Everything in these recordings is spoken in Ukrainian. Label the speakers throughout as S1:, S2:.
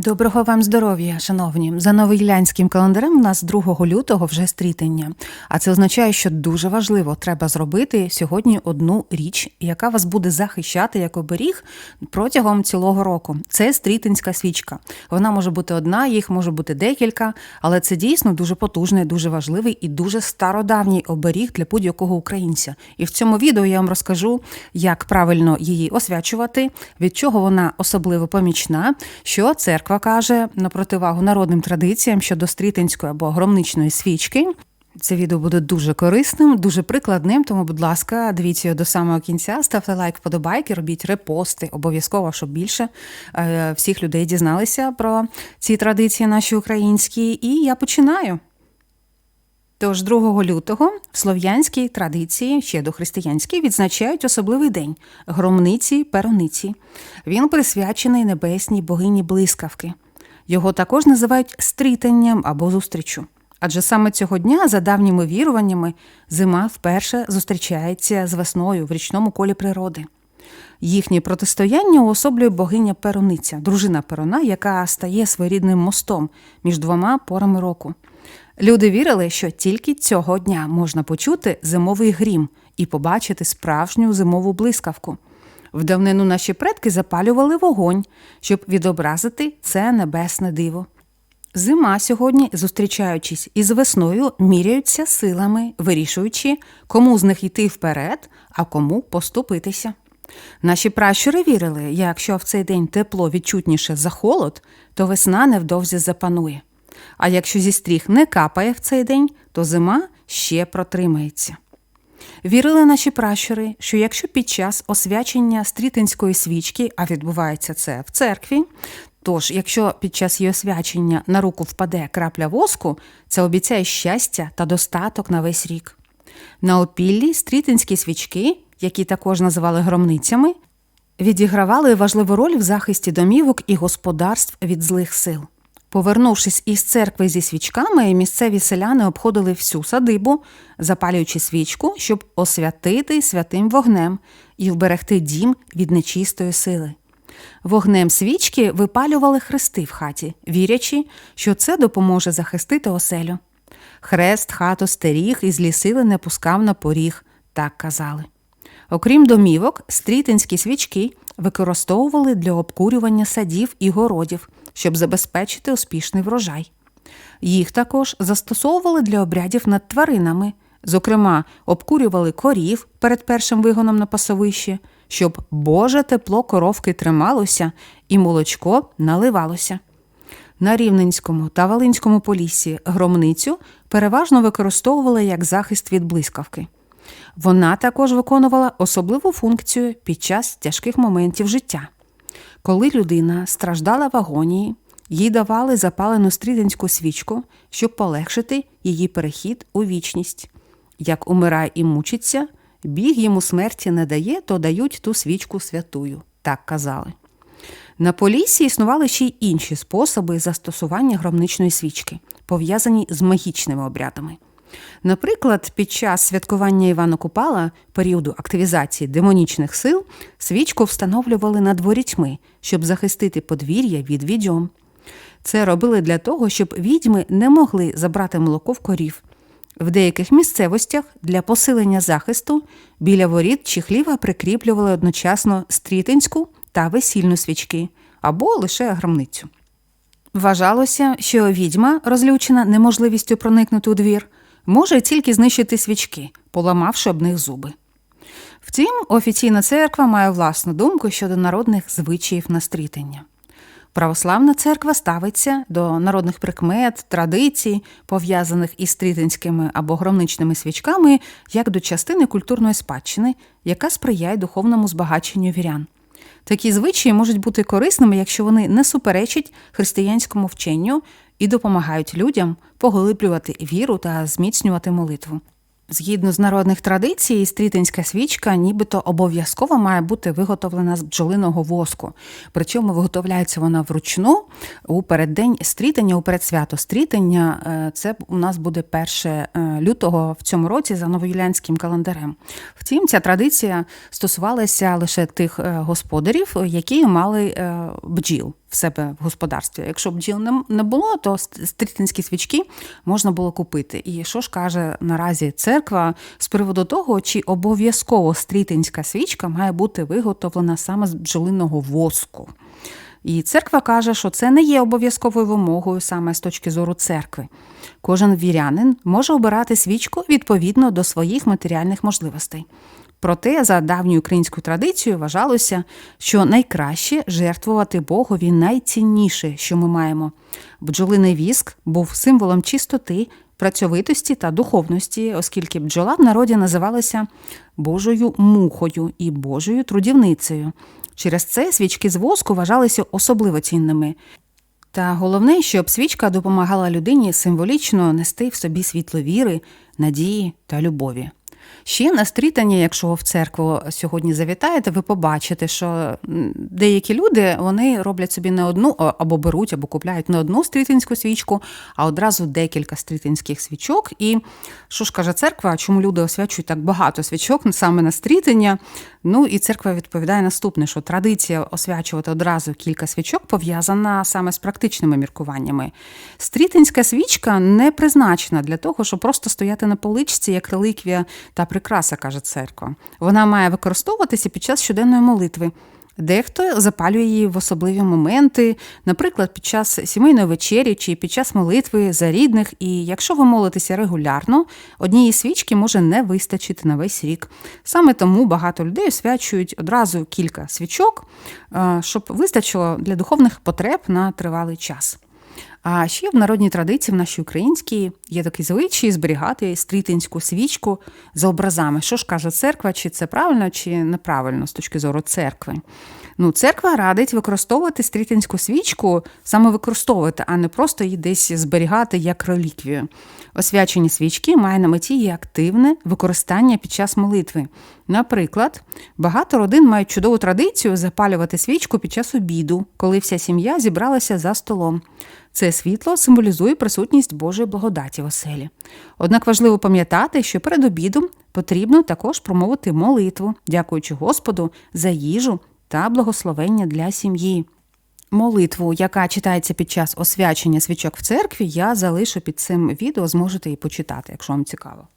S1: Доброго вам здоров'я, шановні. За новоілянським календарем у нас 2 лютого вже стрітення. А це означає, що дуже важливо треба зробити сьогодні одну річ, яка вас буде захищати як оберіг протягом цілого року. Це стрітинська свічка. Вона може бути одна, їх може бути декілька, але це дійсно дуже потужний, дуже важливий і дуже стародавній оберіг для будь-якого українця. І в цьому відео я вам розкажу, як правильно її освячувати, від чого вона особливо помічна, що церква каже на противагу народним традиціям щодо стрітинської або громничної свічки. Це відео буде дуже корисним, дуже прикладним. Тому, будь ласка, дивіться його до самого кінця, ставте лайк, вподобайки, робіть репости, обов'язково, щоб більше е, всіх людей дізналися про ці традиції наші українські. І я починаю. Тож 2 лютого в слов'янській традиції, ще до християнській, відзначають особливий день громниці перониці. Він присвячений небесній богині блискавки. Його також називають стрітанням або зустрічю. Адже саме цього дня, за давніми віруваннями, зима вперше зустрічається з весною в річному колі природи. Їхнє протистояння уособлює богиня Перониця, дружина Перона, яка стає своєрідним мостом між двома порами року. Люди вірили, що тільки цього дня можна почути зимовий грім і побачити справжню зимову блискавку. В давнину наші предки запалювали вогонь, щоб відобразити це небесне диво. Зима сьогодні, зустрічаючись із весною, міряються силами, вирішуючи, кому з них йти вперед, а кому поступитися. Наші пращури вірили, якщо в цей день тепло відчутніше за холод, то весна невдовзі запанує. А якщо зі стріх не капає в цей день, то зима ще протримається. Вірили наші пращури, що якщо під час освячення стрітинської свічки, а відбувається це в церкві, тож, якщо під час її освячення на руку впаде крапля воску, це обіцяє щастя та достаток на весь рік. На опіллі стрітинські свічки, які також називали громницями, відігравали важливу роль в захисті домівок і господарств від злих сил. Повернувшись із церкви зі свічками, місцеві селяни обходили всю садибу, запалюючи свічку, щоб освятити святим вогнем і вберегти дім від нечистої сили. Вогнем свічки випалювали хрести в хаті, вірячи, що це допоможе захистити оселю. Хрест хату стеріг і злі сили не пускав на поріг, так казали. Окрім домівок, стрітинські свічки використовували для обкурювання садів і городів, щоб забезпечити успішний врожай. Їх також застосовували для обрядів над тваринами, зокрема, обкурювали корів перед першим вигоном на пасовище, щоб Боже тепло коровки трималося і молочко наливалося. На Рівненському та Волинському поліссі громницю переважно використовували як захист від блискавки. Вона також виконувала особливу функцію під час тяжких моментів життя. Коли людина страждала в агонії, їй давали запалену стріденську свічку, щоб полегшити її перехід у вічність. Як умирає і мучиться, біг йому смерті не дає, то дають ту свічку святую, так казали. На полісі існували ще й інші способи застосування громничної свічки, пов'язані з магічними обрядами. Наприклад, під час святкування Івана Купала, періоду активізації демонічних сил, свічку встановлювали над дворітьми, щоб захистити подвір'я від відьом. Це робили для того, щоб відьми не могли забрати молоко в корів. В деяких місцевостях для посилення захисту біля воріт чи хліва прикріплювали одночасно стрітинську та весільну свічки або лише громницю. Вважалося, що відьма, розлючена неможливістю проникнути у двір, може тільки знищити свічки, поламавши об них зуби. Втім, офіційна церква має власну думку щодо народних звичаїв на стрітення. Православна церква ставиться до народних прикмет, традицій, пов'язаних із стрітинськими або громничними свічками, як до частини культурної спадщини, яка сприяє духовному збагаченню вірян. Такі звичаї можуть бути корисними, якщо вони не суперечать християнському вченню і допомагають людям поглиблювати віру та зміцнювати молитву. Згідно з народних традицій, стрітинська свічка нібито обов'язково має бути виготовлена з бджолиного воску. Причому виготовляється вона вручну у переддень стрітення, у передсвято стрітення. Е, це у нас буде 1 лютого в цьому році за новоюлянським календарем. Втім, ця традиція стосувалася лише тих е, господарів, які мали е, бджіл. В себе в господарстві. Якщо бджіл не- не було, то стрітинські свічки можна було купити. І що ж каже наразі церква з приводу того, чи обов'язково стрітинська свічка має бути виготовлена саме з бджолиного воску. І церква каже, що це не є обов'язковою вимогою саме з точки зору церкви. Кожен вірянин може обирати свічку відповідно до своїх матеріальних можливостей. Проте, за давньою українською традицією, вважалося, що найкраще жертвувати Богові найцінніше, що ми маємо. Бджолиний віск був символом чистоти, працьовитості та духовності, оскільки бджола в народі називалася Божою мухою і Божою трудівницею. Через це свічки з воску вважалися особливо цінними. Та головне, щоб свічка допомагала людині символічно нести в собі світло віри, надії та любові. Ще на стрітанні, якщо ви в церкву сьогодні завітаєте, ви побачите, що деякі люди вони роблять собі не одну або беруть, або купляють не одну стрітинську свічку, а одразу декілька стрітинських свічок. І що ж каже церква, чому люди освячують так багато свічок саме на стрітання? Ну і церква відповідає наступне, що традиція освячувати одразу кілька свічок пов'язана саме з практичними міркуваннями. Стрітинська свічка не призначена для того, щоб просто стояти на поличці як реліквія та прикраса, каже церква. Вона має використовуватися під час щоденної молитви. Дехто запалює її в особливі моменти, наприклад, під час сімейної вечері чи під час молитви за рідних. І якщо ви молитеся регулярно, однієї свічки може не вистачити на весь рік. Саме тому багато людей освячують одразу кілька свічок, е, щоб вистачило для духовних потреб на тривалий час. А ще в народній традиції, в нашій українській, є такий звичай зберігати стрітинську свічку за образами. Що ж каже церква, чи це правильно, чи неправильно з точки зору церкви? Ну, церква радить використовувати стрітинську свічку, саме використовувати, а не просто її десь зберігати як реліквію. Освячені свічки має на меті її активне використання під час молитви. Наприклад, багато родин мають чудову традицію запалювати свічку під час обіду, коли вся сім'я зібралася за столом. Це світло символізує присутність Божої благодаті в оселі. Однак важливо пам'ятати, що перед обідом потрібно також промовити молитву, дякуючи Господу за їжу та благословення для сім'ї. Молитву, яка читається під час освячення свічок в церкві, я залишу під цим відео, зможете її почитати, якщо вам цікаво.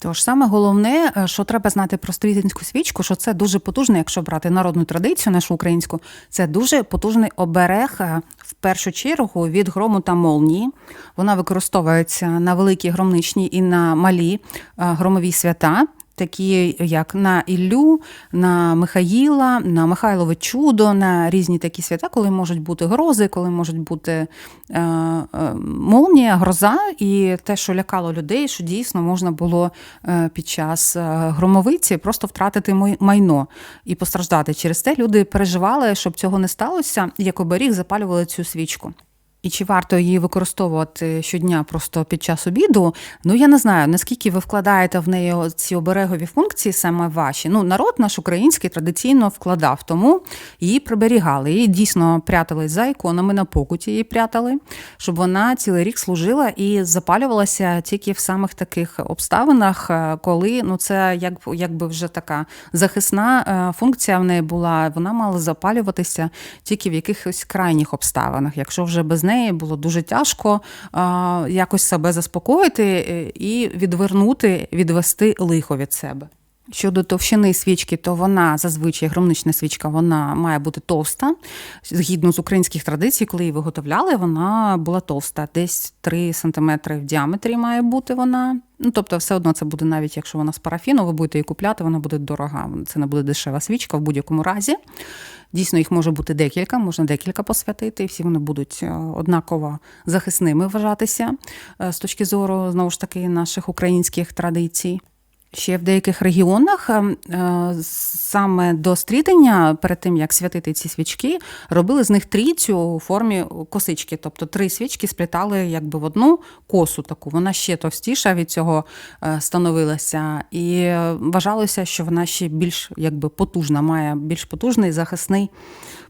S1: Тож саме головне, е, що треба знати про стрітинську свічку, що це дуже потужно, якщо брати народну традицію, нашу українську, це дуже потужний оберег е, в першу чергу від грому та молнії. Вона використовується на великій громничній і на малі е, громові свята. Такі як на Іллю, на Михаїла, на Михайлове чудо, на різні такі свята, коли можуть бути грози, коли можуть бути е, е, молнія, гроза, і те, що лякало людей, що дійсно можна було е, під час е, громовиці просто втратити май- майно і постраждати. Через те люди переживали, щоб цього не сталося, як оберіг запалювали цю свічку. І чи варто її використовувати щодня просто під час обіду? Ну я не знаю, наскільки ви вкладаєте в неї ці оберегові функції, саме ваші. Ну, народ наш український традиційно вкладав, тому її приберігали. Її дійсно прятали за іконами на покуті, її прятали, щоб вона цілий рік служила і запалювалася тільки в самих таких обставинах, е, коли ну це як, якби вже така захисна е, функція в неї була. Вона мала запалюватися тільки в якихось крайніх обставинах. Якщо вже без неї було дуже тяжко якось себе заспокоїти е, і відвернути, відвести лихо від себе. Щодо товщини свічки, то вона зазвичай громнична свічка вона має бути товста. Згідно з українських традицій, коли її виготовляли, вона була товста, десь 3 см в діаметрі має бути вона. Ну, тобто, все одно це буде, навіть якщо вона з парафіну, ви будете її купляти, вона буде дорога. Це не буде дешева свічка в будь-якому разі. Дійсно, їх може бути декілька, можна декілька посвятити, і всі вони будуть е, однаково захисними вважатися е, з точки зору знову ж таки наших українських традицій. Ще в деяких регіонах е, е, саме до стрітення, перед тим як святити ці свічки, робили з них трійцю у формі косички. Тобто три свічки сплітали якби в одну косу таку. Вона ще товстіша від цього е, становилася, і е, вважалося, що вона ще більш якби потужна, має більш потужний захисний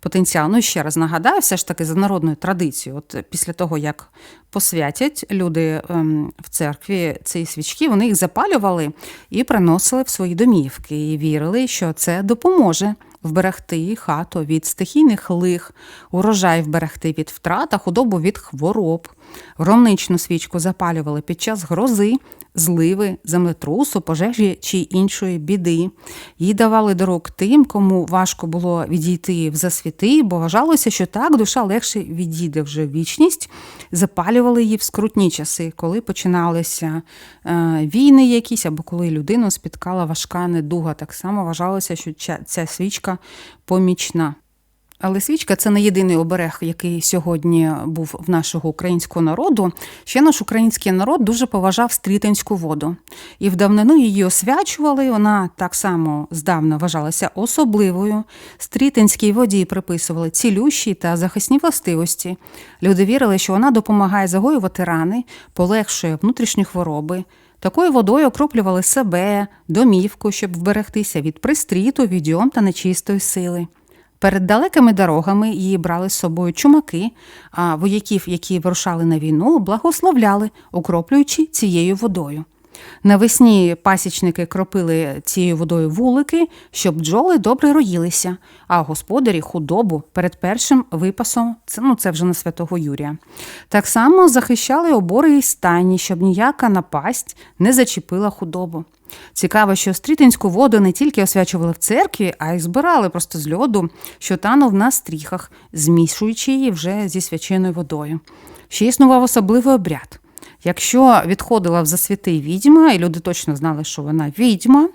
S1: потенціал. Ну ще раз нагадаю, все ж таки за народною традицією, от після того, як посвятять люди ем, в церкві ці свічки, вони їх запалювали і приносили в свої домівки, і вірили, що це допоможе вберегти хату від стихійних лих, урожай вберегти від втрат, а худобу від хвороб. Громничну свічку запалювали під час грози, зливи, землетрусу, пожежі чи іншої біди. Її давали до рук тим, кому важко було відійти в засвіти, бо вважалося, що так душа легше відійде вже в вічність. Запалювали її в скрутні часи, коли починалися е, війни якісь, або коли людину спіткала важка недуга. Так само вважалося, що ця свічка помічна. Але свічка це не єдиний оберег, який сьогодні був в нашого українського народу. Ще наш український народ дуже поважав стрітинську воду. І в давнину її освячували. Вона так само здавна вважалася особливою. Стрітинській воді приписували цілющі та захисні властивості. Люди вірили, що вона допомагає загоювати рани, полегшує внутрішні хвороби. Такою водою окроплювали себе, домівку, щоб вберегтися від пристріту, відьом та нечистої сили. Перед далекими дорогами її брали з собою чумаки, а вояків, які вирушали на війну, благословляли, окроплюючи цією водою. Навесні пасічники кропили цією водою вулики, щоб бджоли добре роїлися, а господарі худобу перед першим випасом, це, ну, це вже на святого Юрія. Так само захищали обори і стайні, щоб ніяка напасть не зачепила худобу. Цікаво, що стрітинську воду не тільки освячували в церкві, а й збирали просто з льоду, що танув на стріхах, змішуючи її вже зі свяченою водою. Ще існував особливий обряд. Якщо відходила в засвіти відьма, і люди точно знали, що вона відьма,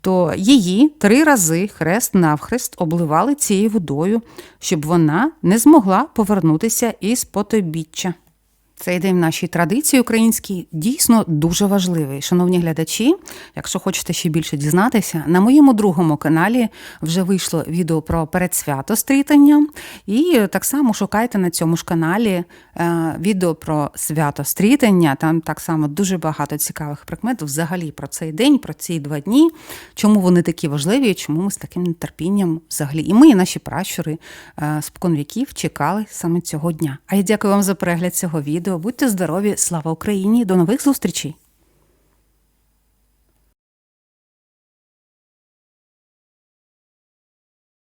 S1: то її три рази хрест навхрест обливали цією водою, щоб вона не змогла повернутися із потобіччя. Цей день в нашій традиції українській дійсно дуже важливий. Шановні глядачі, якщо хочете ще більше дізнатися, на моєму другому каналі вже вийшло відео про передсвято стрітання. І так само шукайте на цьому ж каналі е, відео про свято стрітання. Там так само дуже багато цікавих прикмет взагалі про цей день, про ці два дні, чому вони такі важливі, чому ми з таким нетерпінням взагалі. І ми, і наші пращури е, спокон чекали саме цього дня. А я дякую вам за перегляд цього відео. Будьте здорові, слава Україні! До нових зустрічей!